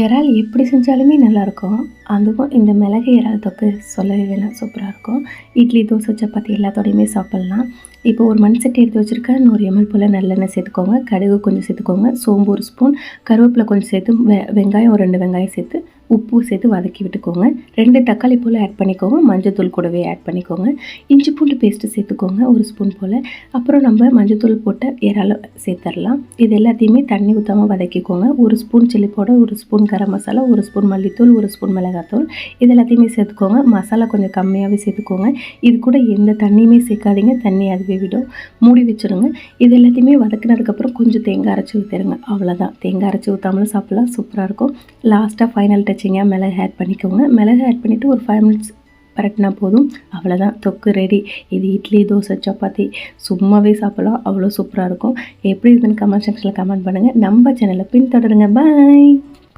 இறால் எப்படி செஞ்சாலுமே நல்லாயிருக்கும். அதுவும் இந்த மிளகு இறால் தொக்கு சொல்லவே வேணாம் சூப்பராக இருக்கும். இட்லி தோசை சப்பாத்தி எல்லாத்தோடையுமே சாப்பிட்லாம். இப்போ ஒரு மண் சட்டி எடுத்து வச்சுருக்கேன். நூறு எம்எல் போல் நல்லெண்ணெய் சேர்த்துக்கோங்க. கடுகு கொஞ்சம் சேர்த்துக்கோங்க. சோம்பு ஒரு ஸ்பூன். கருவேப்பிலை கொஞ்சம் சேர்த்து வெ வெங்காயம் ஒரு ரெண்டு வெங்காயம் சேர்த்து உப்பு சேர்த்து வதக்கி விட்டுக்கோங்க. ரெண்டு தக்காளி போல் ஆட் பண்ணிக்கோங்க. மஞ்சத்தூள் கூடவே ஆட் பண்ணிக்கோங்க. இஞ்சி பூண்டு பேஸ்ட்டு சேர்த்துக்கோங்க ஒரு ஸ்பூன் போல். அப்புறம் நம்ம மஞ்சத்தூள் போட்ட இறால சேர்த்துடலாம் இது எல்லாத்தையுமே தண்ணி ஊற்றாமல் வதக்கிக்கோங்க. ஒரு ஸ்பூன் சில்லி பவுடர் ஒரு ஸ்பூன் கரம் மசாலா ஒரு ஸ்பூன் மல்லித்தூள் ஒரு ஸ்பூன் மிளகாத்தூள். இது எல்லாத்தையுமே சேர்த்துக்கோங்க. மசாலா கொஞ்சம் கம்மியாகவே சேர்த்துக்கோங்க. இது கூட எந்த தண்ணியுமே சேர்க்காதீங்க. தண்ணி அதுவே விடும். மூடி வச்சுருங்க. இது எல்லாத்தையுமே வதக்கினதுக்கப்புறம் கொஞ்சம் தேங்காய் அரைச்சி ஊற்றிடுங்க அவ்வளோதான் தேங்காய் அரைச்சி ஊற்றாமலும் சாப்பிட்லாம். சூப்பராக இருக்கும். லாஸ்ட்டாக ஃபைனல் டச் வச்சிங்க மிளகு ஆட் பண்ணிக்கோங்க. மிளகு ஆட் பண்ணிவிட்டு ஒரு ஃபைவ் மினிட்ஸ் பரட்டினா போதும். அவ்வளோதான் தொக்கு ரெடி இது இட்லி தோசை சப்பாத்தி. சும்மாவே சாப்பிடலாம். அவ்வளோ சூப்பராக இருக்கும். எப்படி இருக்குன்னு கமெண்ட் செக்ஷனில் கமெண்ட் பண்ணுங்கள் நம்ம சேனலை பின்தொடருங்க. பாய்